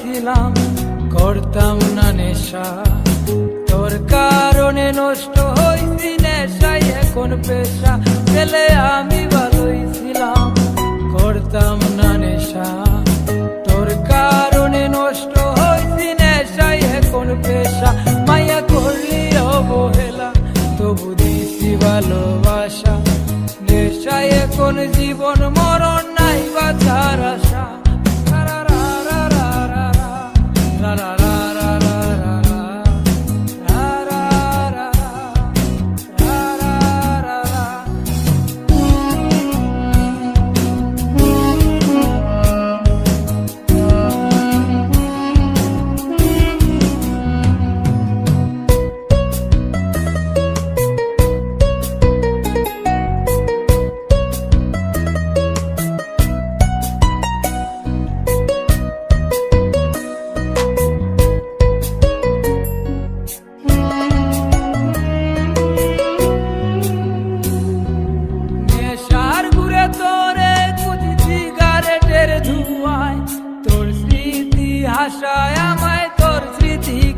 ছিলাম করতাম না নেশা। তোর কারণে নষ্ট হইছি নেশাই এখন পেশা। ছেলে আমি ভালোই ছিলাম, করতাম না নেশা। তোর কারণে নষ্ট হইছি নেশাই এখন পেশা। মায়া করলি অবহেলা তবু দিছি ভালোবাসা। নেশায় এখন জীবন মরণ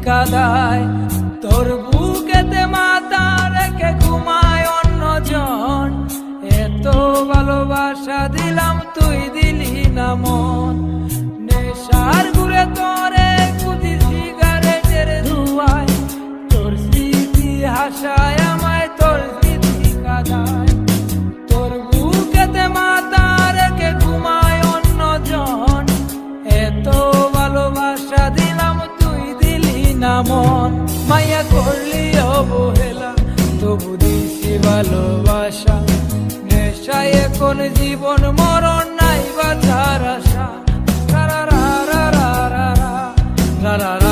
cada মন, মায়া করলি অবহেলা তবু দিছি ভালোবাসা। নেশায় এখন জীবন, মরণ নাই বাঁচার আশা। রা রা রা রা রা রা রা রা।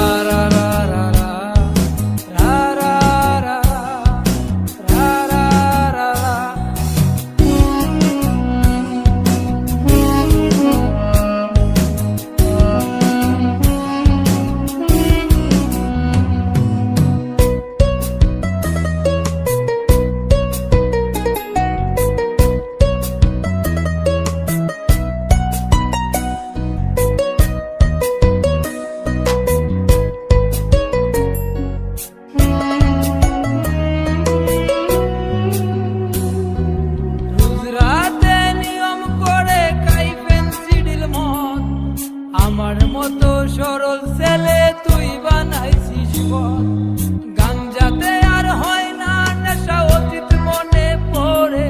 সরল ছেলে, তুই বানাইছিস পথ গাঞ্জাতে আর হয় না, নেশা অতীত মনে পড়ে।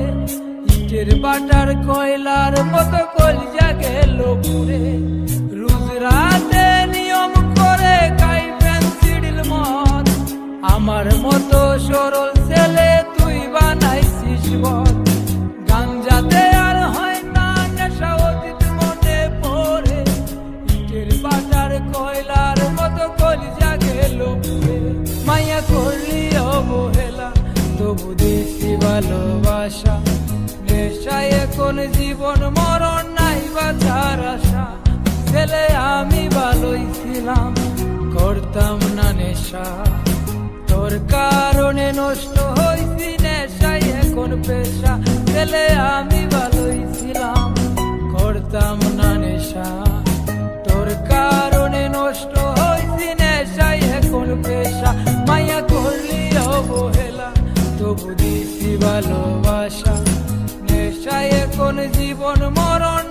ইটের বাটার কয়লার মতো কলজা গেল পুরে। ভালোবাসা। নেশায় এখন জীবন, মরণ নাই বাঁচার আশা। ছেলে আমি ভালোই ছিলাম, করতাম না নেশা। তোর কারণে নষ্ট হইছি নেশাই এখন পেশা। ছেলে আমি ভালোই ছিলাম, করতাম না নেশা। তোর কারণে নষ্ট হইছি নেশাই এখন পেশা। মায়া করলি অবহেলা তবু দিছি জীবন মরণ